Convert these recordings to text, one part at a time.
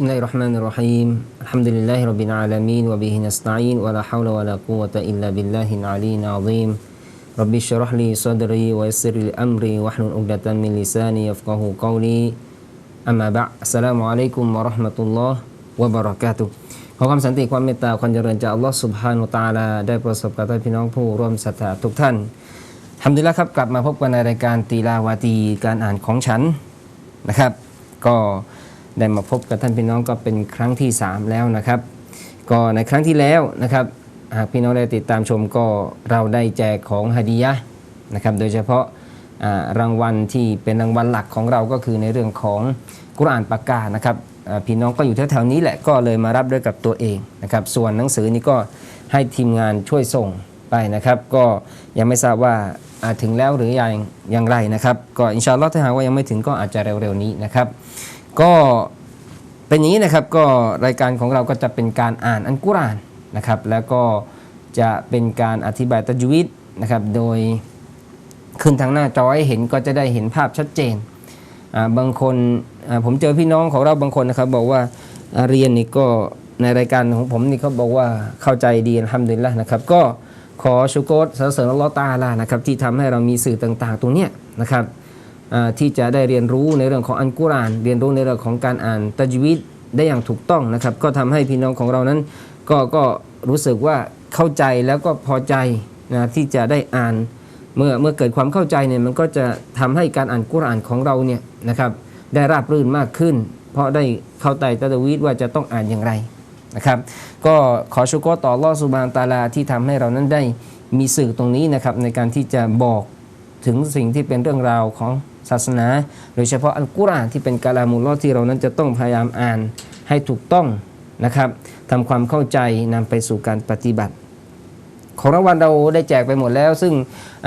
بسم الله الرحمن الرحيم الحمد لله رب العالمين وبه نستعين ولا حول ولا قوة إلا بالله العلي العظيم ربي اشرح لي صدري ويسر لي أمري واحلل عقدة من لساني يفقه قولي أما بعد السلام عليكم ورحمة الله وبركاته ขอความสันติความเมตตาความเจริญจากอัลลอฮ์ سبحانه และ تعالى ได้ประสบกับท่านพี่น้องผู้ร่วมศรัทธาทุกท่านทำดีแล้วครับกลับมาพบกันในรายการตีลาวาตีการอ่านของฉันนะครับ ก็ ได้มาพบกับท่านพี่น้องก็เป็นครั้งที่ 3 แล้วนะครับ ก็ในครั้งที่แล้วนะครับหากพี่น้องได้ติดตามชมก็เราได้แจกของฮดียะห์นะครับ โดยเฉพาะารางวัลที่เป็นรางวัลหลักของเราก็คือในเรื่องของกุรอานปากกานะครับพี่น้องก็อยู่แถวๆนี้แหละก็เลยมารับด้วยกับตัวเองนะครับส่วนหนังสือนี้ก็ให้ทีมงานช่วยส่งไปนะครับ ก็ยังไม่ทราบว่าอ่าถึงแล้วหรือยังอย่างไรนะครับ ก็อินชาอัลลอฮ์ถ้าหากว่ายังไม่ถึงก็อาจจะเร็วๆนี้นะครับ ก็เป็นอย่างนี้นะครับก็รายการของเราก็จะเป็นการอ่านอันกุรอานนะครับ แล้วก็จะเป็นการอธิบายตัจวิดนะครับโดยขึ้นทางหน้าจอให้เห็นก็จะได้เห็นภาพชัดเจน บางคนผมเจอพี่น้องของเราบางคนนะครับ บอกว่าเรียนนี่ก็ในรายการของผมนี่เขาบอกว่าเข้าใจดีทำดีแล้วนะครับ ก็ขอชุกรสรรเสริญอัลลอฮ์ตาลานะครับที่ทำให้เรามีสื่อต่างๆ ตรงเนี้ยนะครับ ที่จะได้เรียนรู้ในเรื่องของอันกุรอาน เรียนรู้ในเรื่องของการอ่านตัจวิดได้อย่างถูกต้องนะครับ ก็ทำให้พี่น้องของเรานั้น ก็ก็รู้สึกว่าเข้าใจแล้วก็พอใจนะที่จะได้อ่านเมื่อเมื่อเกิดความเข้าใจเนี่ยมันก็จะทำให้การอ่านกุรอานของเราเนี่ยนะครับได้ราบรื่นมากขึ้น เพราะได้เข้าใจตัจวิดว่าจะต้องอ่านอย่างไรนะครับ ก็ขอชุกต่อลอสุบานตาลาที่ทำให้เรานั้นได้มีสื่อตรงนี้นะครับในการที่จะบอกถึงสิ่งที่เป็นเรื่องราวของ ศาสนา โดยเฉพาะอัลกุรอานที่เป็นกาลามุลลอที่เรานั้นจะต้องพยายามอ่านให้ถูกต้องนะครับทำความเข้าใจนำไปสู่การปฏิบัติ ของรางวัลเราได้แจกไปหมดแล้ว ซึ่ง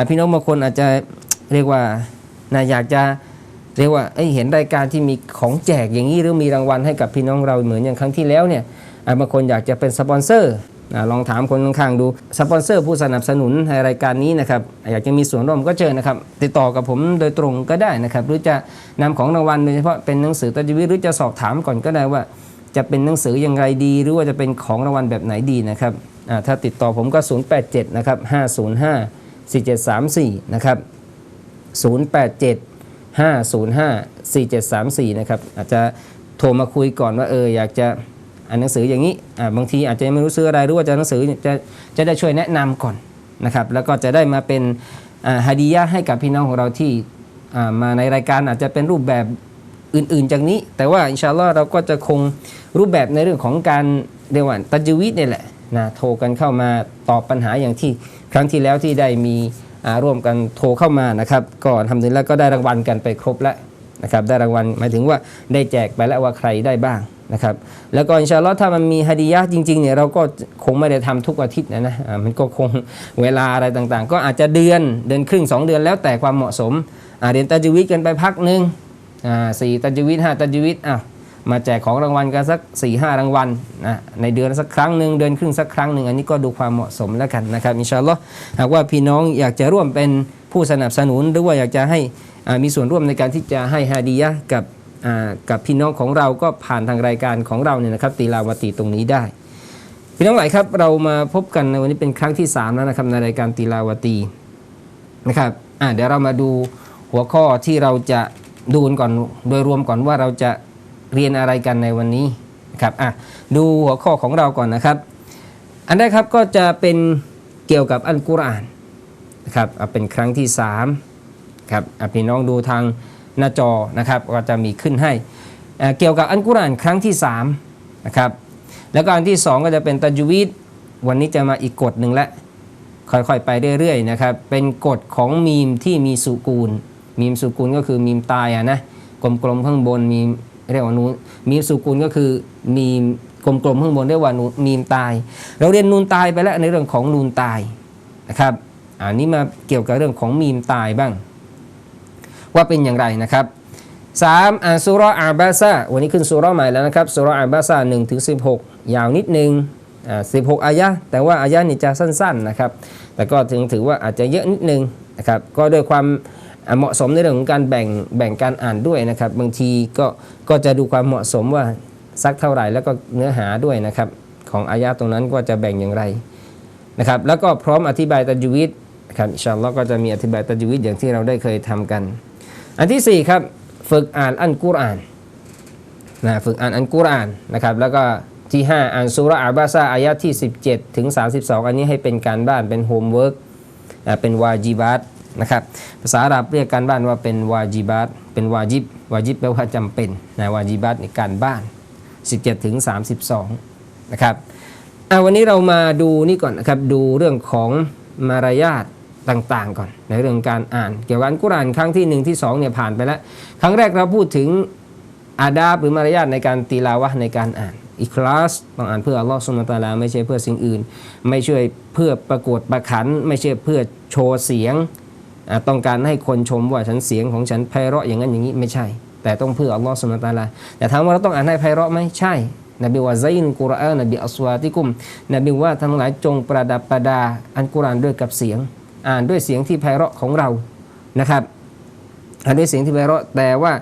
พี่น้องบางคนอาจจะเรียกว่านะอยากจะเรียกว่าเเห็นรายการที่มีของแจกอย่างนี้หรือมีรางวัลให้กับพี่น้องเราเหมือนอย่างครั้งที่แล้วเนี่ยบางคนอยากจะเป็นสปอนเซอร์ ลองถามคนข้างๆดูสปอนเซอร์ผู้สนับสนุนในรายการนี้นะครับอยากจะมีส่วนร่วมก็เชิญนะครับ ติดต่อกับผมโดยตรงก็ได้นะครับ หรือจะนำของรางวัลโดยเฉพาะเป็นหนังสือตัจวิตหรือจะสอบถามก่อนก็ได้ว่า จะเป็นหนังสือยังไงดี หรือว่าจะเป็นของรางวัลแบบไหนดีนะครับถ้าติดต่อผมก็ 087นะครับ505 4734นะครับ087 505 4734นะครับอาจจะโทรมาคุยก่อนว่าเอออยากจะานหนังสืออย่างนี้บางทีอาจจะไม่รู้ซื้ออะไรรือว่าจะหนังสือจะจะได้ช่วยแนะนำก่อนนะครับแล้วก็จะได้มาเป็นฮาดียะให้กับพี่น้องของเราที่มาในรายการอาจจะเป็นรูปแบบอื่นๆ จากนี้ แต่ว่าอินชาอัลลอฮ์เราก็จะคงรูปแบบในเรื่องของการเรียกว่าตัจวิดเนี่ยแหละนะโทรกันเข้ามาตอบปัญหาอย่างที่ครั้งที่แล้วที่ได้มีร่วมกันโทรเข้ามานะครับก็ทำถึงแล้วก็ได้รางวัลกันไปครบแล้ว นะครับได้รางวัลหมายถึงว่าได้แจกไปแล้วว่าใครได้บ้างนะครับแล้วก็อินชาอัลลอฮ์ถ้ามันมีฮะดียะห์จริงๆเนี่ยเราก็คงไม่ได้ทำทุกอาทิตย์นะนะมันก็คงเวลาอะไรต่างๆ ก็อาจจะเดือนเดือนครึ่ง 2 เดือนแล้วแต่ความเหมาะสมอาเรียนตัจวิดกันไปพักหนึ่งอ่าสี่ตัจวิดห้าตัจวิดอะมาแจกของรางวัลกันสัก4ี่ห้ารางวัลนะในเดือนสักครั้งหนึ่งเดือนครึ่งสักครั้งหนึ่งอันนี้ก็ดูความเหมาะสมแล้วกันนะครับอินชาอัลลอฮ์หากว่าพี่น้องอยากจะร่วมเป็นผู้สนับสนุนหรือว่าอยากจะให้ มีส่วนร่วมในการที่จะให้ฮาดียะกับกับพี่น้องของเราก็ผ่านทางรายการของเราเนี่ยนะครับตีลาวาตีตรงนี้ได้ พี่น้องหลายครับเรามาพบกันในวันนี้เป็นครั้งที่ 3 แล้วนะครับในรายการตีลาวาตีนะครับเดี๋ยวเรามาดูหัวข้อที่เราจะดูกันก่อนโดยรวมก่อนว่าเราจะเรียนอะไรกันในวันนี้นะครับอะดูหัวข้อของเราก่อนนะครับ อันแรกครับก็จะเป็นเกี่ยวกับอัลกุรอานนะครับเป็นครั้งที่ 3 ครับอะพี่น้องดูทางหน้าจอนะครับก็จะมีขึ้นให้ เกี่ยวกับอัลกุรานครั้งที่3นะครับแล้วก็อันที่ 2 ก็จะเป็นตัจวีดวันนี้จะมาอีกกฎหนึ่งละค่อยๆไปเรื่อยๆนะครับเป็นกฎของมีมที่มีสุกูล มีมสุกูลก็คือมีมตายอะนะกลมๆข้างบนมีเรียกว่านูนมีมสุกูลก็คือมีมกลมๆข้างบนเรียกว่านูนมีมตาย เราเรียนนูนตายไปแล้วในเรื่องของนูนตายนะครับอันนี้มาเกี่ยวกับเรื่องของมีมตายบ้าง ว่าเป็นอย่างไรนะครับสามอ่านสุราะห์อาบาซาวันนี้ขึ้นสุราะห์ใหม่แล้วนะครับสุราะห์อาบาซาหนึ่งถึงสิบหกยาวนิดนึงอ่าสิบหกอายะแต่ว่าอายะนี่จะสั้นๆนะครับ แต่ก็ถึงถือว่าอาจจะเยอะนิดนึงนะครับ ก็ด้วยความเหมาะสมในเรื่องของการแบ่งแบ่งการอ่านด้วยนะครับ บางทีก็ก็จะดูความเหมาะสมว่าสักเท่าไหร่แล้วก็เนื้อหาด้วยนะครับ ของอายะตรงนั้นว่าจะแบ่งอย่างไรนะครับ แล้วก็พร้อมอธิบายตัจวิดครับอินชาอัลลอฮ์ก็จะมีอธิบายตัจวิดอย่างที่เราได้เคยทำกัน อันที่สี่ครับ ฝึกอ่านอัลกุรอานนะฝึกอ่านอัลกุรอานนะครับแล้วก็ที่ 5 อ่านสุราอาบาซาอายะที่ 17 ถึง 32 อันนี้ให้เป็นการบ้านเป็นโฮมเวิร์กเป็นวาจิบัตนะครับภาษาอาหรับเรียกการบ้านว่าเป็นวาจิบัตเป็นวาจิบวาจิบแปลว่าจำเป็นนะวาจิบัตในการบ้าน 17 ถึง 32 นะครับอะวันนี้เรามาดูนี่ก่อนนะครับดูเรื่องของมารยาท ต่างๆ ก่อน ในเรื่องการอ่าน เกี่ยวกับอัลกุรอานครั้งที่1ที่2เนี่ยผ่านไปแล้ว ครั้งแรกเราพูดถึงอาดาบหรือมารยาทในการตีลาวะในการอ่านอิคลาสต้องอ่านเพื่ออัลลอฮ์สุลตาลาไม่ใช่เพื่อสิ่งอื่น ไม่ช่วยเพื่อประกวดประขัน ไม่ใช่เพื่อโชว์เสียง ต้องการให้คนชมว่าฉันเสียงของฉันไพเราะอย่างนั้นอย่างนี้ไม่ใช่ แต่ต้องเพื่ออัลลอฮ์สุลตาลาแต่ถามว่าเราต้องอ่านให้ไพเราะไหมใช่ นบีว่าไซน์กุรอานนบีอัสวาติกุม นบีว่าทั้งหลายจงประดับประดาอันกุรอานด้วยกับเสียง อ่านด้วยเสียงที่ไพเราะของเรานะครับอ่านด้วยเสียงที่ไพเราะแต่ว่า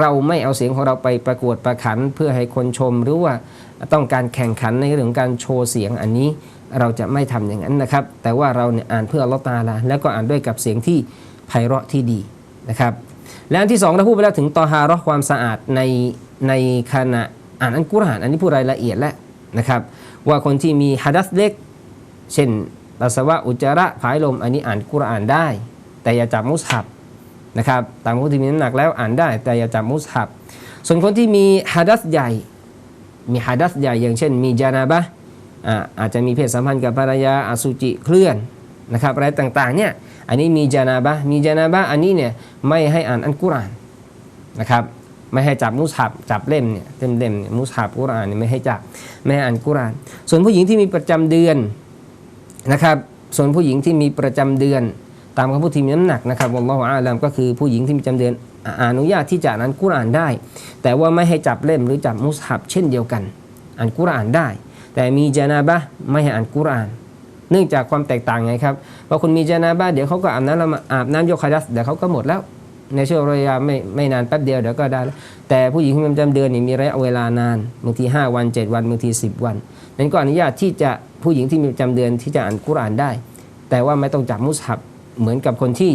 เราไม่เอาเสียงของเราไปประกวดประขันเพื่อให้คนชมหรือว่าต้องการแข่งขันในเรื่องการโชว์เสียงอันนี้เราจะไม่ทำอย่างนั้นนะครับ แต่ว่าเราเนี่ยอ่านเพื่อลเลอตาลาแล้วก็อ่านด้วยกับเสียงที่ไพเราะที่ดีนะครับและอันที่สองเราพูดไปแล้วถึงตอฮาเราะความสะอาดในในขณะอ่านอัลกุรอานอันนี้พูดรายละเอียดแล้วนะครับ ว่าคนที่มีฮัดัสเล็ก เช่น ปัสสาวะอุจจาระผายลมอันนี้อ่านกุรอานได้ แต่อย่าจับมุสฮับนะครับตามผู้ที่มีน้ำหนักแล้วอ่านได้ แต่อย่าจับมุสฮับส่วนคนที่มีฮัดัสใหญ่ มีฮัดัสใหญ่อย่างเช่น มีจานาบะอาจจะมีเพศสัมพันธ์กับภรรยาอสุจิเคลื่อนนะครับอะไรต่างๆเนี่ยอันนี้มีจานาบะมีจานาบะอันนี้เนี่ยไม่ให้อ่านอัลกุรอานนะครับไม่ให้จับมุสฮับจับเล่มเนี่ยเล่มเล่มมุสฮับกุรอานเนี่ยไม่ให้จับไม่ให้อ่านกุรอาน ส่วนผู้หญิงที่มีประจำเดือน นะครับ ส่วนผู้หญิงที่มีประจำเดือน ตามคำพูดที่มีน้ำหนักนะครับวัลลอฮุอาลัมก็คือผู้หญิงที่มีประจำเดือนอนุญาตที่จะอ่านกุรอานได้ แต่ว่าไม่ให้จับเล่มหรือจับมุสฮับเช่นเดียวกัน อ่านกุรอานได้ แต่มีจานาบะไม่ให้อ่านกุรอาน เนื่องจากความแตกต่างไงครับว่าคนมีจานาบะเดี๋ยวเขาก็อาบน้ำละอาบน้ำโยคะดัสเดี๋ยวเขาก็หมดแล้วในช่วงระยะไม่ไม่นานแป๊บเดียวเดี๋ยวก็ได้แล้วแต่ผู้หญิงที่มีประจำเดือนนี่มีระยะเวลานานบางที 5 วัน 7 วันบางที 10 วัน นั้นก็อนุญาตที่จะผู้หญิงที่มีประจำเดือนที่จะอ่านกุรอานได้ แต่ว่าไม่ต้องจับมุสฮับเหมือนกับคนที่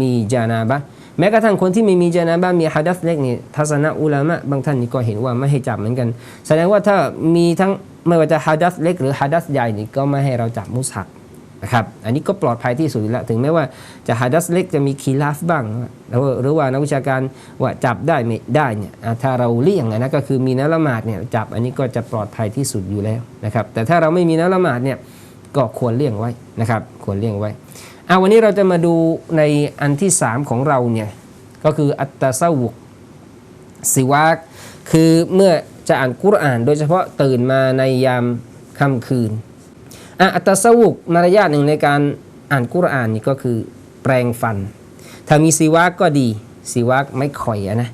มีจานาบะแม้กระทั่งคนที่ไม่มีจานาบะมีฮัดัสเล็กนี่ทัศนะอุลามะบางท่านนี่ก็เห็นว่าไม่ให้จับเหมือนกัน แสดงว่าถ้ามีทั้งไม่ว่าจะฮัดัสเล็กหรือฮัดัสใหญ่นี่ก็ไม่ให้เราจับมุสฮับ นะครับอันนี้ก็ปลอดภัยที่สุดแล้วถึงแม้ว่าจะฮัดัสเล็กจะมีคีลาฟบ้างหรือว่าหรือว่านักวิชาการว่าจับได้ไม่ได้เนี่ยถ้าเราเลี่ยงอะนะก็คือมีน้ำละหมาดเนี่ยจับอันนี้ก็จะปลอดภัยที่สุดอยู่แล้วนะครับแต่ถ้าเราไม่มีน้ำละหมาดเนี่ยก็ควรเลี่ยงไว้นะครับควรเลี่ยงไว้เอาวันนี้เราจะมาดูในอันที่สามของเราเนี่ยก็คืออัตตะซาวุกสิวากคือเมื่อจะอ่านกุรอาน โดยเฉพาะตื่นมาในยามค่ำคืน อัตตะสวุกมารยาทหนึ่งในการอ่านกุรอานนี่ก็คือแปรงฟัน ถ้ามีสิวากก็ดีสิวากไม่ข่อยอะนะ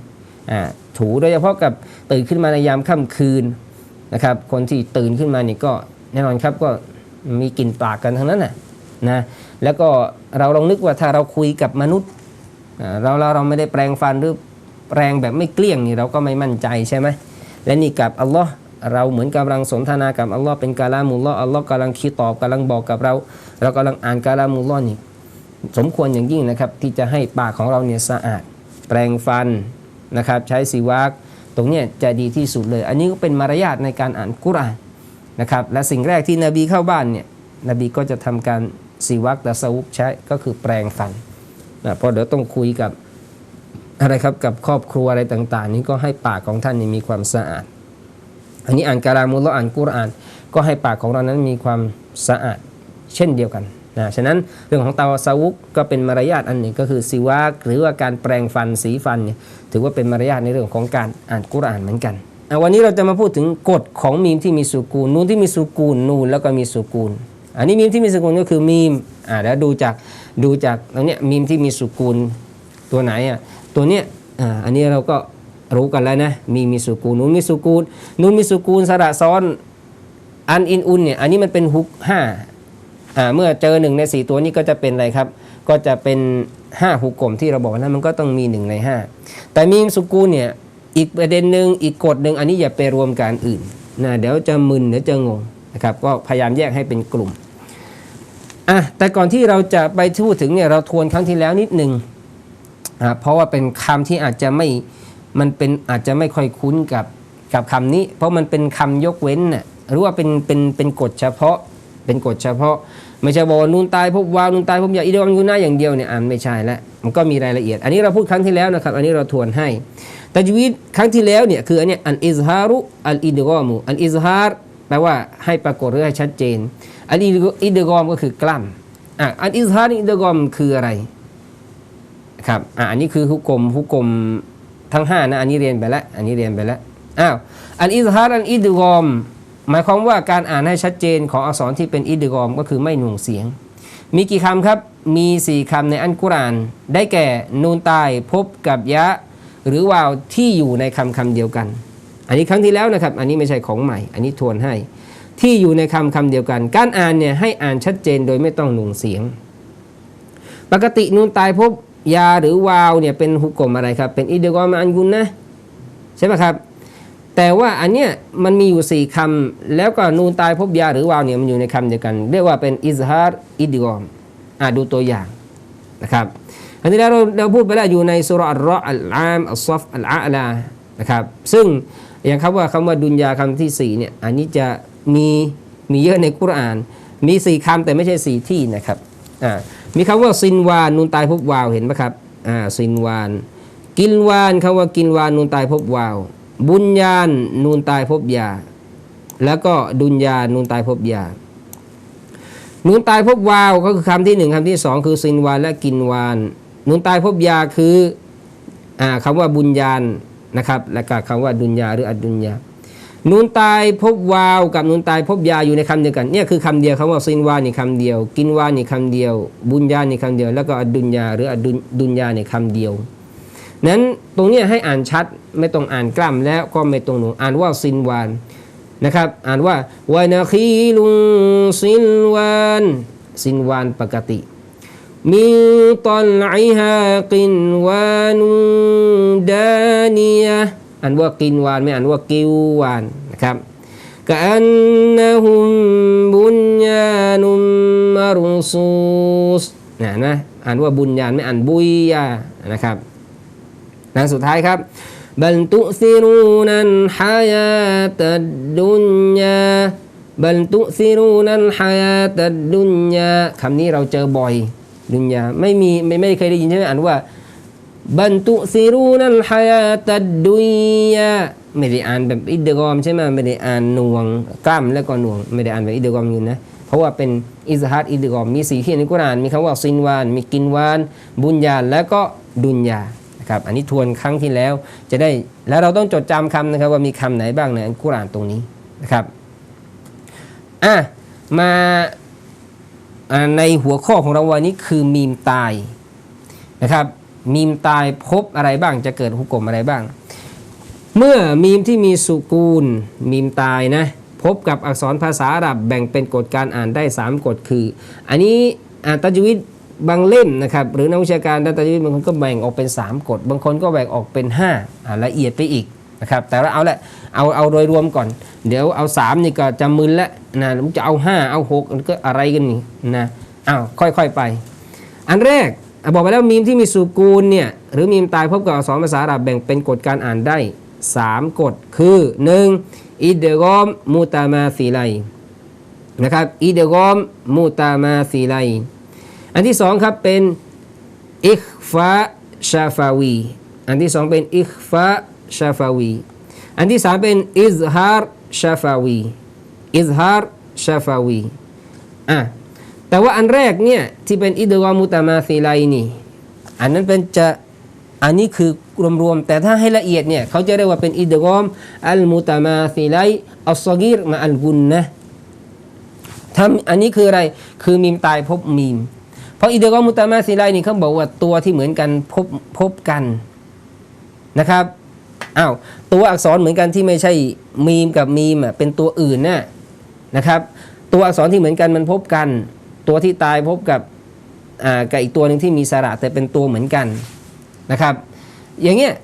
อ่าถูโดยเฉพาะกับตื่นขึ้นมาในยามค่ำคืนนะครับ คนที่ตื่นขึ้นมานี่ก็แน่นอนครับก็มีกลิ่นปากกันทั้งนั้นน่ะนะแล้วก็เราลองนึกว่าถ้าเราคุยกับมนุษย์เราเราเราไม่ได้แปลงฟันหรือแปลงแบบไม่เกลี้ยงนี่เราก็ไม่มั่นใจใช่ไหมและนี่กับอัลลอฮ์ เราเหมือนกำลังสนทนากับอัลลอฮ์เป็นกาลามุลลอฮ์อัลลอฮ์กำลังคิดตอบกำลังบอกกับเรา เรากำลังอ่านกาลามุลลอฮ์นี่สมควรอย่างยิ่งนะครับที่จะให้ปากของเราเนี่ยสะอาด แปลงฟันนะครับใช้สีวากตรงนี้จะดีที่สุดเลย อันนี้ก็เป็นมารยาทในการอ่านกุรอานนะครับและสิ่งแรกที่นบีเข้าบ้านเนี่ยนบีก็จะทำการสีวักตะสวุกใช้ก็คือแปลงฟันนะเพราะเดี๋ยวต้องคุยกับอะไรครับกับครอบครัวอะไรต่าง ๆ นี้ก็ให้ปากของท่านนี่มีความสะอาด อันนี้อ่านการามุลลอฮ์อ่านกุรอาน ก็ให้ปากของเรานั้นมีความสะอาดเช่นเดียวกันนะฉะนั้นเรื่องของตาวาซาวุกก็เป็นมารยาทอันหนึ่งก็คือสิวากหรือว่าการแปลงฟันสีฟันเนี่ยถือว่าเป็นมารยาทในเรื่องของการอ่านกุรอานเหมือนกันวันนี้เราจะมาพูดถึงกฎของมีมที่มีสุกูลนูนที่มีสุกูลนูนแล้วก็มีสุกูล อันนี้มีมที่มีสุกูลก็คือมีมอ่าแล้วดูจากดูจากตรงเนี้ยมีมที่มีสุกูลตัวไหนอะตัวเนี้ยอ่าอันนี้เราก็ รู้กันแล้วนะมีมีสุกูลนูนมีสุกูลนูนมีสุกูลสระซ้อนอันอินอุนเนี่ยอันนี้มันเป็นฮุกห้าอ่าเมื่อเจอหนึ่งในสี่ตัวนี้ก็จะเป็นอะไรครับ ก็จะเป็นห้าฮุกกลมที่เราบอกนะมันก็ต้องมีหนึ่งในห้าแต่มีมสุกูลเนี่ยอีกประเด็นหนึ่งอีกกฎหนึ่งอันนี้อย่าไปรวมกับอันอื่นนะเดี๋ยวจะมึนเดี๋ยวจะงงนะครับก็พยายามแยกให้เป็นกลุ่มอะแต่ก่อนที่เราจะไปพูดถึงเนี่ยเราทวนครั้งที่แล้วนิดหนึ่งอะเพราะว่าเป็นคำที่อาจจะไม่ มันเป็นอาจจะไม่ค่อยคุ้นกับกับคำนี้ เพราะมันเป็นคำยกเว้นน่ะหรือว่าเป็นเป็นเป็นกฎเฉพาะ เป็นกฎเฉพาะ ไม่ใช่บอกว่านูนตายพบวาวนูนตายพบยาอีเดอมยูน่าอย่างเดียวเนี่ยอ่านไม่ใช่ล้วมันก็มีรายละเอียด อันนี้เราพูดครั้งที่แล้วนะครับ อันนี้เราทวนให้ตัจวีดครั้งที่แล้วเนี่ยคืออันเนี้ยอันอิซฮารุอัลอิดกอมูอันอิซฮาร์แปลว่าให้ปรากฏหรือให้ชัดเจนอันอิดกอมก็คือกล้ำอะอันอิซฮาร์อิดกอมคืออะไรครับอะอันนี้คือฮุกกลมฮุกกลม ทั้งห้านะอันนี้เรียนไปแล้วอันนี้เรียนไปแล้วอ้าวอันอิซฮารอันอิดกอม หมายความว่าการอ่านให้ชัดเจนของอักษรที่เป็นอิดกอมก็คือไม่หน่วงเสียง มีกี่คำครับมีสี่คำในอันกุรอาน ได้แก่นูนตายพบกับยะ หรือวาวที่อยู่ในคำคำเดียวกัน อันนี้ครั้งที่แล้วนะครับ อันนี้ไม่ใช่ของใหม่ อันนี้ทวนให้ ที่อยู่ในคำคำเดียวกัน การอ่านเนี่ยให้อ่านชัดเจนโดยไม่ต้องหน่วงเสียง ปกตินูนตายพบ ยาหรือวาวเนี่ยเป็นหุกกลมอะไรครับ เป็นอิเดกอมอันกุนนะใช่ไหมครับ แต่ว่าอันเนี้ยมันมีอยู่สี่คำแล้วก็นูนตายพบยาหรือวาวเนี่ยมันอยู่ในคำเดียวกัน เรียกว่าเป็นอิซฮาร์อิดกอมอ่าดูตัวอย่างนะครับอันนี้เราเราพูดไปแล้วอยู่ในสุรอัลรออัลอามอัลซอฟอัลอาลานะครับซึ่งอย่างคำว่าคำว่าดุนยาคำที่สี่เนี่ยอันนี้จะมีมีเยอะในกุราน มีสี่คำแต่ไม่ใช่สี่ที่นะครับอ่า มีคำว่าซินวานนูนตายพบวาวเห็นไหมครับอ่าซินวาน กินวานคำว่ากินวานนูนตายพบวาว บุญญาณนูนตายพบยา แล้วก็ดุนยานูนตายพบยานูนตายพบวาวก็คือคำที่หนึ่งคำที่สองคือซินวานและกินวานนูนตายพบยาคืออ่าคำว่าบุญญาณนะครับ และก็คำว่าดุนยาหรืออดุนยา นูนตายพบวาวกับนูนตายพบยาอยู่ในคำเดียวกันเนี่ยคือคำเดียวคำว่าซินวานนี่คำเดียว กินวานนี่คำเดียว บุญญานี่คำเดียว แล้วก็อดุนยาหรืออดุนดุนยานี่คำเดียว นั้นตรงนี้ให้อ่านชัดไม่ต้องอ่านกล้ำแล้วก็ไม่ต้องหนูอ่านว่าซินวานนะครับ อ่านว่าวานาคีลุงซินวานซินวานปกติมิตอนไอฮากินวานุดานียะ อ่านว่ากินวานไม่อ่านว่ากิววานนะครับกอันนะฮุมบุญญานุมมารุซูสนะนะอ่านว่าบุญญาณไม่อ่านบุยยานะครับและสุดท้ายครับบัลตุซิรูนันฮายาตัดดุนยาบัลตุซิรูนันฮายาตัดดุนยาคำนี้เราเจอบ่อยดุนยาไม่มีไม่ไม่เคยได้ยินใช่ไหมอ่านว่า บัลตุซิรูนันฮายาตัดดุนยาไม่ได้อ่านแบบอิดเดกอมใช่ไหมไม่ได้อ่านน่วงกล้ำแล้วก็น่วง ไม่ได้อ่านแบบอิดเดกอมอยู่นะเพราะว่าเป็นอิสฮัดอิดดกอมมีสีเขียนในกุรานมีคำว่าซินวาน มีกินวาน บุญญาแล้วก็ดุนยาครับอันนี้ทวนครั้งที่แล้วจะได้แล้วเราต้องจดจำคำนะครับว่ามีคำไหนบ้างในกุรานตรงนี้นะครับอะมาในหัวข้อของเราวันนี้คือมีมตายนะครับ มีมตายพบอะไรบ้างจะเกิดหุกกลมอะไรบ้าง เมื่อมีมที่มีสุกูลมีมตายนะพบกับอักษรภาษาอาหรับแบ่งเป็นกฎการอ่านได้ 3 กฎคือ อันนี้อ่านตัจวิดบางเล่มนะครับหรือนักวิชาการด้านตัจวิดบางคนก็แบ่งออกเป็น 3 กฎ บางคนก็แบ่งออกเป็น5อ่าละเอียดไปอีกนะครับแต่ว่าเอาละเอาเอาโดยรวมก่อน เดี๋ยวเอา 3 นี่ก็จะมึนละนะมันจะเอา 5 เอา6ก็อะไรกันนี่นะอ้าวค่อยๆไป อันแรก บอกไปแล้วมีมที่มีสุกูลเนี่ยหรือมีมตายพบกับอักษรภาษาอาหรับแบ่งเป็นกฎการอ่านได้ 3 กฎคือ 1. อิดเดกอมมูตามาสีไลนะครับอิดเดกอมมูตามาสีไลอันที่สองครับเป็นอิคฟาชาฟาวีอันที่สองเป็นอิคฟาชาฟาวีอันที่สามเป็นอิซฮาร์ชาฟาวีอิซฮาร์ชาฟาวีอะ แต่ว่าอันแรกเนี่ยที่เป็นอิดกอมุตามาซีไลนี่ อันนั้นเป็นจะอันนี้คือรวมๆ แต่ถ้าให้ละเอียดเนี่ยเขาจะเรียกว่าเป็นอิดกอมอัลมุตามาซีไลอัลซอกีรมาอัลกุนนะทำอันนี้คืออะไรคือมีมตายพบมีม เพราะอิดกอมุตามาซีไลนี่เขาบอกว่าตัวที่เหมือนกันพบพบกันนะครับอ้าวตัวอักษรเหมือนกันที่ไม่ใช่มีมกับมีมอะเป็นตัวอื่นน่ะนะครับ ตัวอักษรที่เหมือนกันมันพบกัน ตัวที่ตายพบกับอ่ากับอีกตัวหนึ่งที่มีสระแต่เป็นตัวเหมือนกันนะครับ อย่างเงี้ย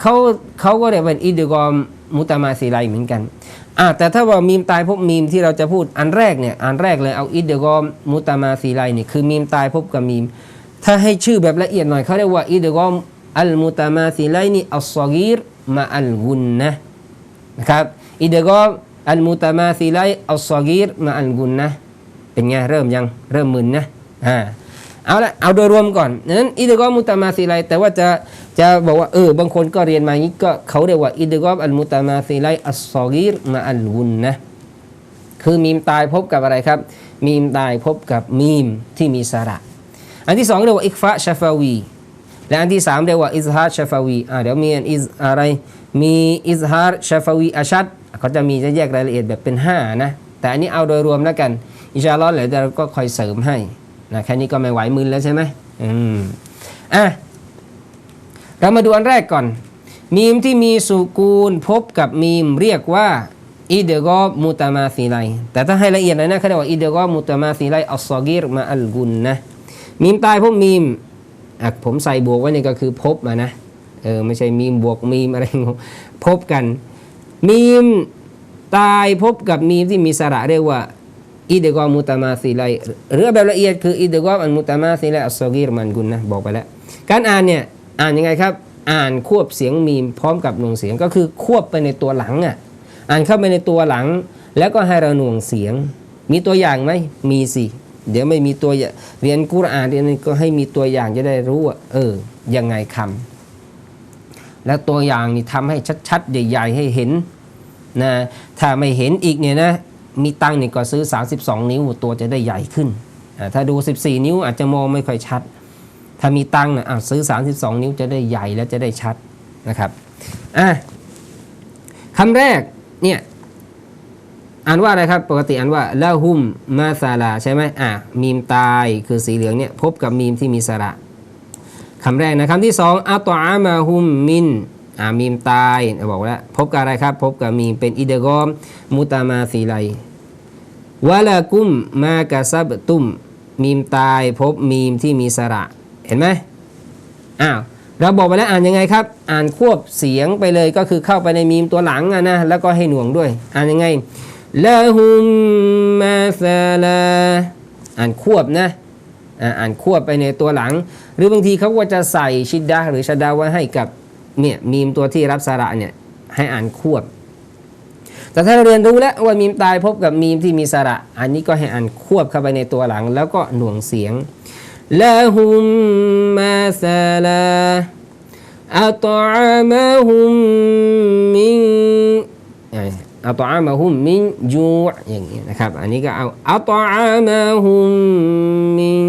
เขาเขาก็เรียกเป็นอิดกอมมุตมาซีไลเหมือนกันอ่าแต่ถ้าว่ามีมตายพบมีมที่เราจะพูดอันแรกเนี่ยอันแรกเลยเอาอิดกอมมุตมาซีไลเนี่ยคือมีมตายพบกับมีม ถ้าให้ชื่อแบบละเอียดหน่อยเขาเรียกว่าอิดกอมอัลมุตมาซีไลนี่อัลซอกีรมาอัลกุนนะนะครับอิดกอมอัลมุตมาซีไลอัลซอกีรมาอัลกุนนะ เป็นไงเริ่มยังเริ่มมึนนะอ่าเอาละเอาโดยรวมก่อนนั้นอิดกอมมุตามาซีไลแต่ว่าจะจะบอกว่าเออบางคนก็เรียนมาอย่างนี้ก็เขาเรียกว่าอิดกอมอัลมุตามาซีไลอัลซอกีรมาอัลกุนนะคือมีมตายพบกับอะไรครับ มีมตายพบกับมีมที่มีสระอันที่สองเรียกว่าอิกฟะชาฟาวีและอันที่สามเรียกว่าอิซฮาร์ชาฟาวีอ่าเดี๋ยวมีอันอิซอะไรมีอิซฮาร์ชาฟาวีอาชัดเขาจะมีจะแยกรายละเอียดแบบเป็นห้านะ แต่อันนี้เอาโดยรวมแล้วกัน อิชาอัลอฮ์เดี๋ยเราก็คอยเสริมให้นะแค่นี้ก็ไม่ไหวมือแล้วใช่ไหมอืมอะเรามาดูอันแรกก่อน มีมที่มีสุกูลพบกับมีมเรียกว่าอิเดกอมุตามาซีไลแต่ถ้าให้ละเอียดหน่อยนะเขาเรียกว่าอิเดกอมุตามาซีไลอัลซอกีรมาอัลกุนนะมีมตายพบมีมอะผมใส่บวกไว้นี่ก็คือพบมานะเออไม่ใช่มีมบวกมีมอะไรงงพบกัน มีมตายพบกับมีมที่มีสระเรียกว่า อิดกอมุตามาซีไลหรือแบบละเอียดคืออิดกออันมุตามาซีไลอัลซอกีรมันกุนนะบอกไปแล้ว การอ่านเนี่ยอ่านยังไงครับ อ่านควบเสียงมีมพร้อมกับหน่วงเสียงก็คือควบไปในตัวหลังอะอ่านเข้าไปในตัวหลัง แล้วก็ให้เราหน่วงเสียง มีตัวอย่างไหมมีสิเดี๋ยวไม่มีตัวอย่างเรียนกุรอานเรียนนี่ก็ให้มีตัวอย่างจะได้รู้ว่าเออยังไงคำแล้วตัวอย่างนี่ทำให้ชัดๆใหญ่ ๆ ให้เห็นนะถ้าไม่เห็นอีกเนี่ยนะ มีตังค์นี่ก็ซื้อ 32 นิ้วตัวจะได้ใหญ่ขึ้น ถ้าดู 14 นิ้วอาจจะมองไม่ค่อยชัด ถ้ามีตังนะ่ะซื้อ 32 นิ้วจะได้ใหญ่และจะได้ชัดนะครับอะคำแรกเนี่ยอ่านว่าอะไรครับ ปกติอ่านว่าละหุมมาซาลาใช่ไหมอะมีมตายคือสีเหลืองเนี่ยพบกับมีมที่มีสระคำแรกนะคำที่สองอัตอามาฮุมมินอ่ามีมตายบอกแล้วพบกับอะไรครับ พบกับมีมเป็นอิเดกอมมุตามาสีไล วะลากุมมากะซับตุมมีมตายพบมีมที่มีสระ เห็นไหมอ้าวเราบอกไปแล้วอ่านยังไงครับ อ่านควบเสียงไปเลยก็คือเข้าไปในมีมตัวหลังอะนะแล้วก็ให้หน่วงด้วย อ่านยังไงละหุมมาซาลาอ่านควบนะอ่านควบไปในตัวหลัง หรือบางทีเขาก็จะใส่ชิดดาหรือชดาไว้ให้กับเนี่ยมีมตัวที่รับสาระเนี่ยให้อ่านควบ แต่ถ้าเราเรียนรู้แล้วว่ามีมตายพบกับมีมที่มีสระ อันนี้ก็ให้อ่านควบเข้าไปในตัวหลัง แล้วก็หน่วงเสียงละหุมมาซาลาอัตอามาฮุมมินอัตอามาฮุมมินจูอย่างนี้นะครับ อันนี้ก็เอาอัตอามาฮุมมิน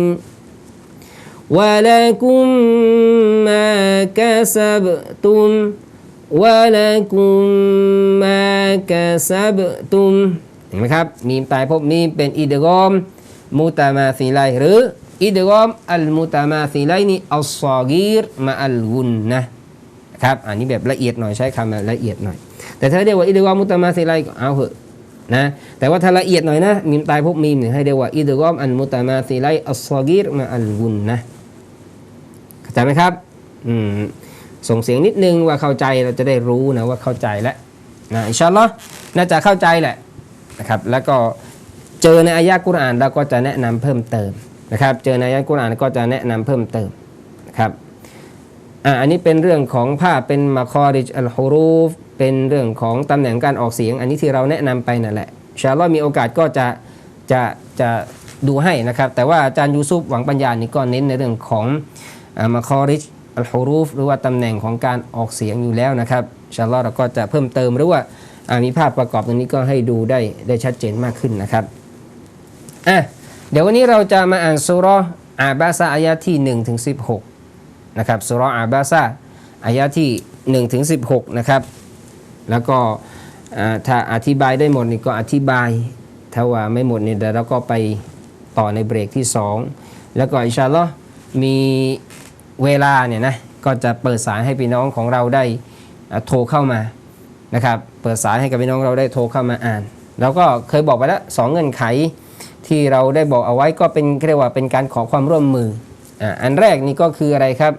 ولكم ما كسبتم ولكم ما كسبتم เห็นไหมครับ มีมตายพบมีมเป็นอิดกอมมุตามาซีไลหรืออิดกอมอัลมุตามาซีไลนี่อัลซอกีรมาอัลกุนนะครับ อันนี้แบบละเอียดหน่อยใช้คำแบบละเอียดหน่อย แต่ถ้าเรียกว่าอิดกอมมุตามาซีไลก็เอาเหอะนะ แต่ว่าถ้าละเอียดหน่อยนะ มีมตายพบมีมเนี่ยให้เรียกว่าอิดกอมอัลมุตามาซีไลอัลซอกีรมาอัลกุนนะ เข้าใจไหมครับ อืม ส่งเสียงนิดนึงว่าเข้าใจเราจะได้รู้นะว่าเข้าใจแล้วนะอินชาอัลลอฮ์น่าจะเข้าใจแหละนะครับแล้วก็เจอในอายะกุรอานเราก็จะแนะนำเพิ่มเติมนะครับเจอในอายะกุรอานก็จะแนะนำเพิ่มเติมนะครับอ่าอันนี้เป็นเรื่องของภาพเป็นมาคอริจอัลฮูรูฟเป็นเรื่องของตำแหน่งการออกเสียง อันนี้ที่เราแนะนำไปนั่นแหละอินชาอัลลอฮ์มีโอกาสก็จะจะจะดูให้นะครับ แต่ว่าอาจารย์ยูซุปหวังปัญญานี่ก็เน้นในเรื่องของมาคอริจ อัลฮูรูฟหรือว่าตำแหน่งของการออกเสียงอยู่แล้วนะครับชาลลอฮ์เราก็จะเพิ่มเติมหรือว่ามีภาพประกอบตรงนี้ก็ให้ดูได้ได้ชัดเจนมากขึ้นนะครับอะเดี๋ยววันนี้เราจะมาอ่านสุรอาบาซาอายะที่1ถึง16นะครับสุรอาบาซาอายะที่1ถึง16นะครับแล้วก็ถ้าอธิบายได้หมดนี่ก็อธิบาย ถ้าว่าไม่หมดนี่เดี๋ยวเราก็ไปต่อในเบรกที่ 2 แล้วก็อิชาลลอฮ์มี เวลาเนี่ยนะก็จะเปิดสายให้พี่น้องของเราได้โทรเข้ามานะครับเปิดสายให้กับพี่น้องเราได้โทรเข้ามาอ่านเราก็เคยบอกไปแล้วสองเงื่อนไขที่เราได้บอกเอาไว้ก็เป็นเรียกว่าเป็นการขอความร่วมมืออ่าอันแรกนี่ก็คืออะไรครับ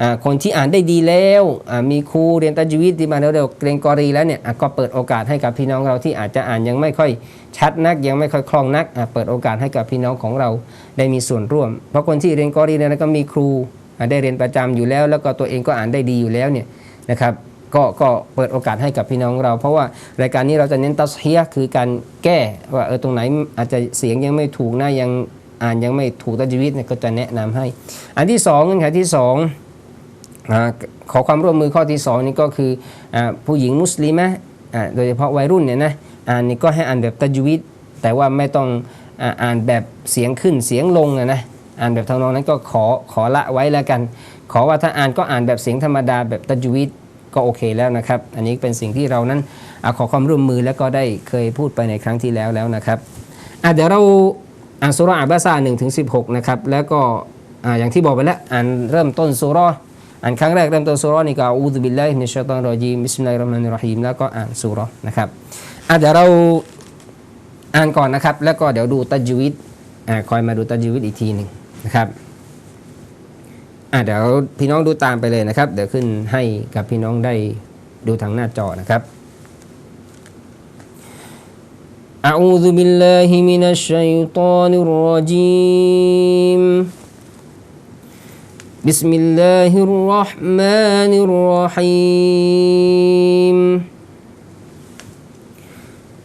อ่าคนที่อ่านได้ดีแล้วอ่ามีครูเรียนตัจวีดที่มาเร็วๆเกรงกอรีแล้วเนี่ยก็เปิดโอกาสให้กับพี่น้องเราที่อาจจะอ่านยังไม่ค่อยชัดนักยังไม่ค่อยคล่องนักเปิดโอกาสให้กับพี่น้องของเราได้มีส่วนร่วม เพราะคนที่เรียนกอรีเนี่ยก็มีครู ได้เรียนประจำอยู่แล้ว แล้วก็ตัวเองก็อ่านได้ดีอยู่แล้วเนี่ยนะครับก็ก็เปิดโอกาสให้กับพี่น้องเรา เพราะว่ารายการนี้เราจะเน้นตัสเฮียคือการแก้ว่าเออตรงไหนอาจจะเสียงยังไม่ถูกนะยังอ่านยังไม่ถูกตัจวีดเนี่ยก็จะแนะนำให้ อันที่สองเงื่อนไขที่สองขอความร่วมมือข้อที่สองนี่ก็คืออผู้หญิงมุสลิมะโดยเฉพาะวัยรุ่นเนี่ยนะอ่านนี่ก็ให้อ่านแบบตัจวิดแต่ว่าไม่ต้องอ่านแบบเสียงขึ้นเสียงลงนะนะ อ่านแบบทำนองนั้นก็ขอขอละไว้แล้วกัน ขอว่าถ้าอ่านก็อ่านแบบเสียงธรรมดาแบบตัจวิดก็โอเคแล้วนะครับ อันนี้เป็นสิ่งที่เรานั้นอขอความร่วมมือแล้วก็ได้เคยพูดไปในครั้งที่แล้วแล้วนะครับอะเดี๋ยวเราอ่านสุรอับาซาหนึ่งถึงสินะครับ แล้วก็อ่าอย่างที่บอกไปแล้วอ่านเริ่มต้นสุราะห์อ่านครั้งแรกเริ่มต้นสุรนี่ก็อูซุบิลลาฮิมินชชัยฏอนรอญีมิสมิลลาฮิรเราะห์มานิรเราะฮีมแล้วก็อ่านสุรนะครับอะเดี๋ยวเราอ่านก่อนนะครับ แล้วก็เดี๋ยวดูตัจวิดอ่าคอยมาดูตัจวิดอีกทีหนึ่ง นะครับอ่ะเดี๋ยวพี่น้องดูตามไปเลยนะครับ เดี๋ยวขึ้นให้กับพี่น้องได้ดูทางหน้าจอนะครับ أعوذ بالله من الشيطان الرجيم بسم الله الرحمن الرحيم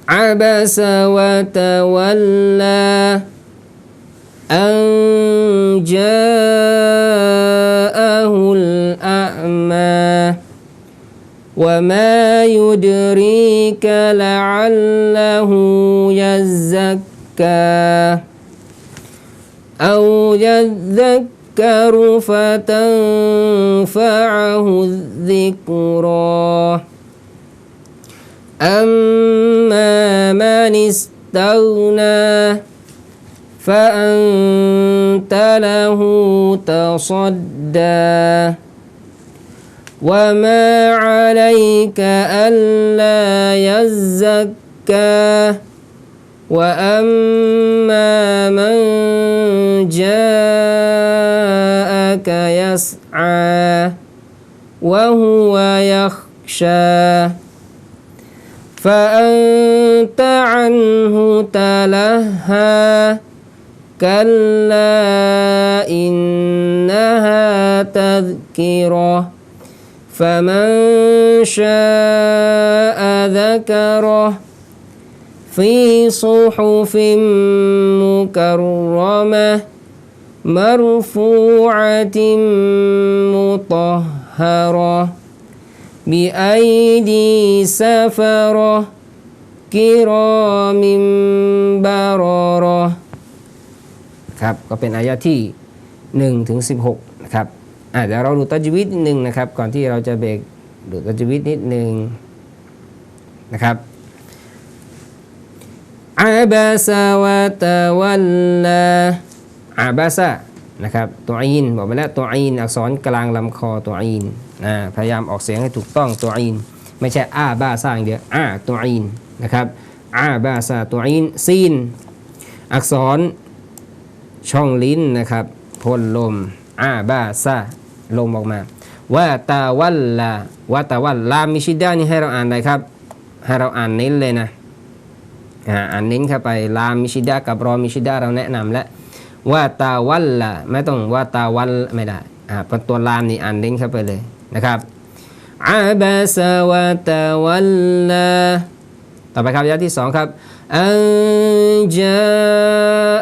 عبس وتولى أن جاءه الأعمى وما يدريك لعله يزكى أو يذكر فتنفعه الذكرى أما من استغنى فأنت له تصدى. وما عليك ألا يزكى. وأما من جاءك يسعى وهو يخشى. فأنت عنه تلهى. كلا إنها تذكرة. فمن شاء ذكره في صحف مكرمة مرفوعة مطهرة بأيدي سفرة كرام بررة. ครับก็เป็นอายะที่1ถึง16นะครับอะเดี๋ยวเราดูตัจวิดนิดนึงนะครับ ก่อนที่เราจะเบรกดูตัจวิดนิดนึงนะครับอาบาซาวะตะวัลลาอาบาซานะครับตัวอินบอกไปแล้วตัวอินอักษรกลางลำคอตัวอินอ่าพยายามออกเสียงให้ถูกต้องตัวอินไม่ใช่อาบาซาอย่างเดียวอาตัวอินนะครับอาบาซาตัวอินซีน อักษร ช่องลิ้นนะครับพ่นลมอาบาซาลมออกมาว่าตาวัลลาวาตาวัลลามิชิดานี่ให้เราอ่านอะไรครับ ให้เราอ่านเน้นเลยนะอ่าอ่านเน้นเข้าไปลามิชิดากับรอมิชิดาเราแนะนำแล้วว่าตาวัลลาไม่ต้องว่าตาวัลไม่ได้อ่าเป็นตัวลามนี่อ่านเน้นเข้าไปเลยนะครับอาบาซาวะตาวัลลาต่อไปครับยะที่สองครับ อันจา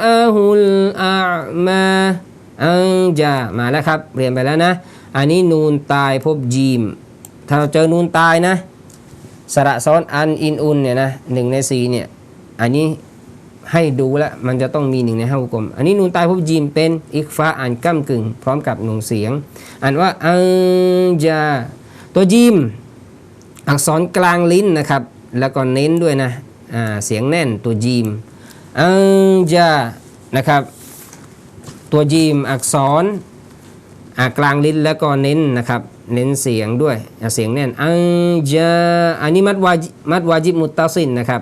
อะฮุลอามาอันจามาแล้วครับ เรียนไปแล้วนะ อันนี้นูนตายพบจีม ถ้าเราเจอนูนตายนะสระซ้อนอันอินอุนเนี่ยนะหนึ่งในสี่เนี่ยอันนี้ให้ดูล้วมันจะต้องมีหนึ่งในห้ากลม อันนี้นูนตายพบจีมเป็นอิกฟ้าอ่านก้ากึ่ง พร้อมกับหน่งเสียงอ่านว่าอันจาตัวจีม อักษรกลางลิ้นนะครับ แล้วก็เน้นด้วยนะ เสียงแน่นตัวจีมอังจานะครับ ตัวจีมอักษรกลางลิ้นแล้วก็เน้นนะครับ เน้นเสียงด้วยเสียงแน่นอังจาอันนี้มัดวาจิมัดวาจิบมุตตาซินนะครับ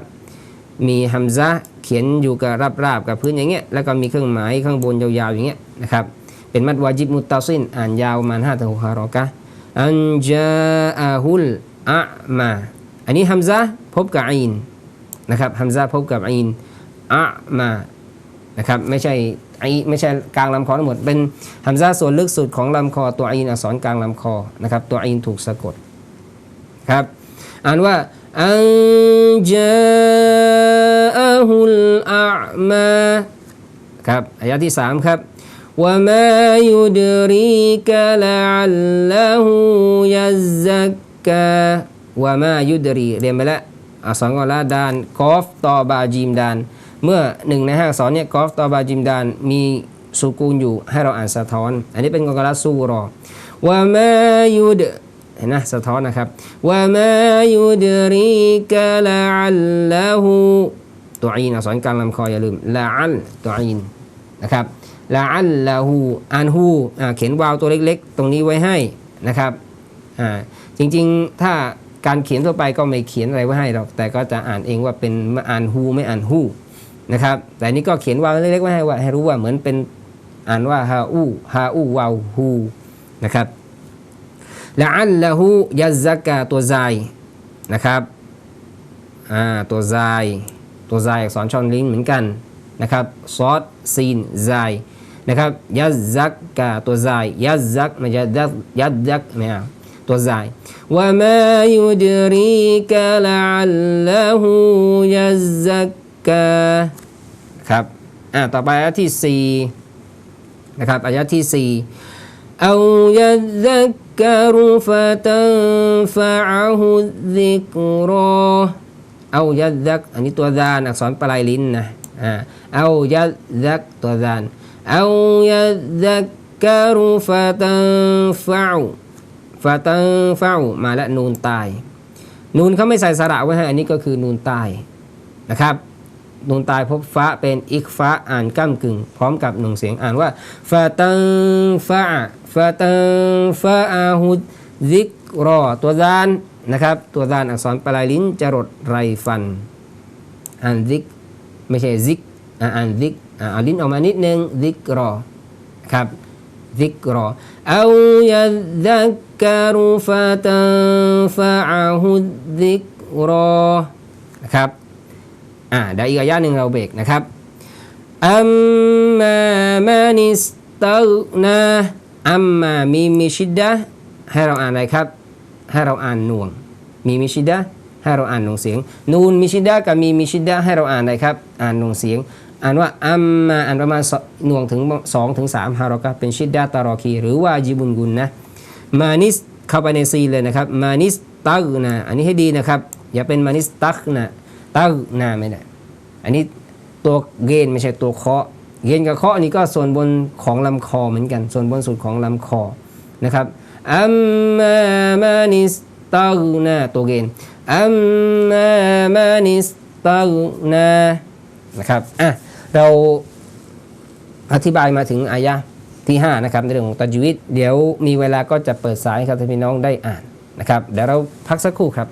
มีฮัมซะเขียนอยู่กับราบๆกับพื้นอย่างเงี้ยแล้วก็มีเครื่องหมายข้างบนยาวๆอย่างเงี้ยนะครับเป็นมัดวาจิบมุตตาซินอ่านยาวประมาณ5ถึง6ฮารอกะอันจาอาฮุลอะมาอันนี้ฮัมซะพบกับอีน นะครับฮัมซะห์พบกับอีนอะมานะครับไม่ใช่ไอไม่ใช่กลางลำคอทั้งหมด เป็นฮัมซะห์ส่วนลึกสุดของลำคอตัวอีนอักษรกลางลำคอนะครับตัวอีนถูกสะกดครับอ่านว่าอันจาอาฮุลอะมาครับอายะที่สามครับว่ามายุดรีกะละอัลลหูยัซซักกะว่ามายุดรีเรียนไปแล้ว อักษรกอลาดานกอฟต่อบาจิมดานเมื่อหนึ่งในห้าอักษรเนี่ยกอฟต่อบาจิมดานมีสุกูนอยู่ให้เราอ่านสะท้อน อันนี้เป็นกอกลาซูรอว่ามายุดเห็นนะสะท้อนนะครับว่ามายุดรีกะละอัลละหูตัวอีนอักษรกลางลำคออย่าลืมละอัลตัวอีนนะครับละอัลละหูอ่านฮูเขียนวาวตัวเล็กๆ ตรงนี้ไว้ให้นะครับจริงๆถ้า การเขียนทั่วไปก็ไม่เขียนอะไรไว้ให้หรอก แต่ก็จะอ่านเองว่าเป็นอ่านฮูไม่อ่านฮูนะครับ แต่นี่ก็เขียนวาวเล็กๆไว้ให้ว่าให้รู้ว่าเหมือนเป็นอ่านว่าฮาอูฮาอูวาวฮูนะครับละอัลละหูยัซซักกะตัวไซนะครับอ่าตัวไซตัวไซอักษรชอนลิงเหมือนกันนะครับซอดซีนไซนะครับยัซักกะตัวไซยัซักไม่ใช่ยัซยัซักไม่เอา ตัวใจว่ามายุดรีกะลัลละหูยะซักกะครับอ่าต่อไปอายะที่สี่นะครับอายะที่ 4 เอายะซักกะรุฟะตัฟะอาหุซิกรอเอายะซักอันนี้ตัวจานอักษรปลายลิ้นนะอ่าเอายะซกตัวจานเอายะซักกะรุฟะตัฟะอา ฟาตังเฝ้ามาและนูนตาย นูนเขาไม่ใส่สระไว้ให้อันนี้ก็คือนูนตายนะครับนูนตายพบฟ้าเป็นอิกฟ้าอ่านก้ากึ่ง พร้อมกับหนึ่งเสียงอ่านว่าฟาตังฟ้าฟาตังฟ้าอาหุดซิกรอตัวซานนะครับ ตัวซานอักษรปลายลิ้นจรดไรฟันอ่านซิกไม่ใช่ซิกอ่านซิกอ่านลิ้นออกมานิดนึงซิกรอครับ ซิกรอเอายัดักการุฟาตังฟาอาฮุดซิกรอนะครับอ่าเดี๋ยวอีกอายะหนึ่งเราเบรกนะครับอัมมามานิสตัลนาอัมมามีมิชิดะให้เราอ่านอะไรครับ ให้เราอ่านน่วง มีมิชิดะให้เราอ่านน่วงเสียง นูนมิชิดะกับมีมิชิดะให้เราอ่านอะไรครับ อ่านน่วงเสียง อ่านว่าอัมมาอ่านประมาณหน่วงถึง2ถึง3ฮารอกะเป็นชิดะห์ตารอคี หรือว่าจิบุนกุนนะมานิสเข้าไปในซีเลยนะครับมานิสตักนะอันนี้ให้ดีนะครับ อย่าเป็นมานิสตักนะตักนะไม่ได้อันนี้ตัวเกนไม่ใช่ตัวเคาะเกนกับเคาะนี่ก็ส่วนบนของลำคอเหมือนกัน ส่วนบนสุดของลำคอนะครับอัมมามานิสตักนะตัวเกนอัมมามานิสตักนะนะครับอะ เราอธิบายมาถึงอายะที่ 5 นะครับ ในเรื่องของตัจวิตเดี๋ยวมีเวลาก็จะเปิดสายครับท่านพี่น้องได้อ่านนะครับ เดี๋ยวเราพักสักครู่ครับ